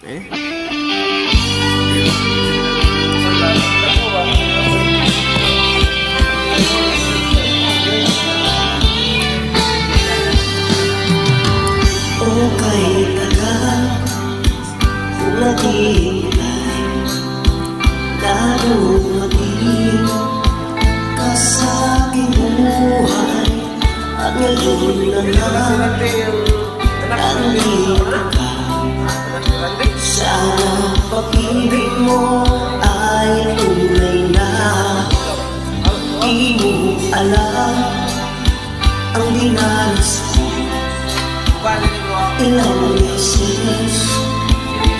Eh? Okay tagal Kung naghihintay Darumating Ay tunay na Di mo alam Ang dinanas ko. Ilang beses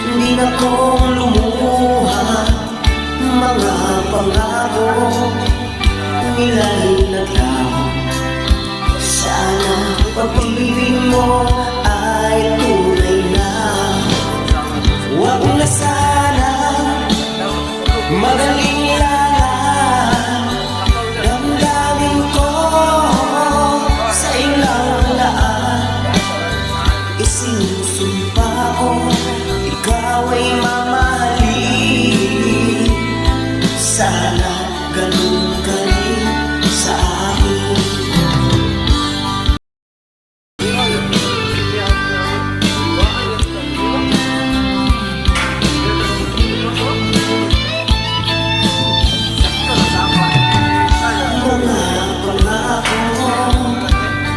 Hindi na ko lumuha Mga pangako. Nila'y naglaho. Sana pag-ibig mo Isinusumpa ko Ikaw ay mamahalin. Sana ganun ka rin sa akin. Mga pangako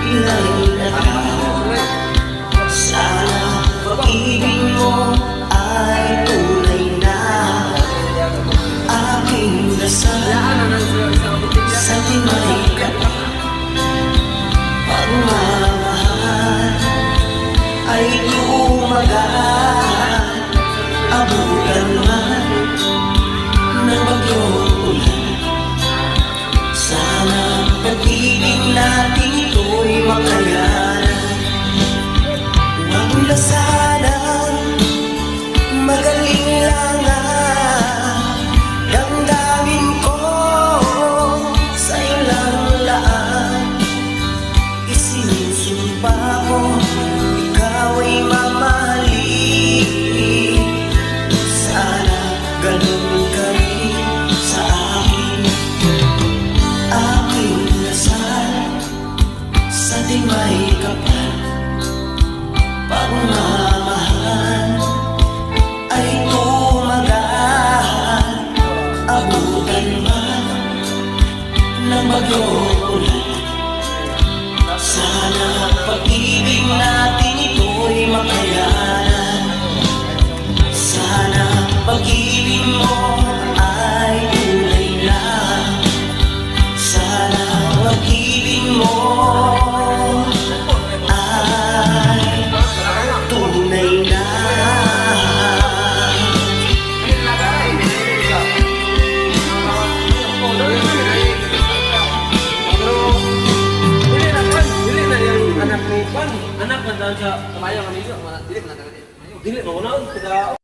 Ila'y Sana natin ito'y makayanan. Huwag sana sa timay kapal Pagmamahal ay tumagal Abutan man ng bagyong ulan Sana pag-ibig natin Anak na daw siya, kamayang siya, dili na Dili mo na,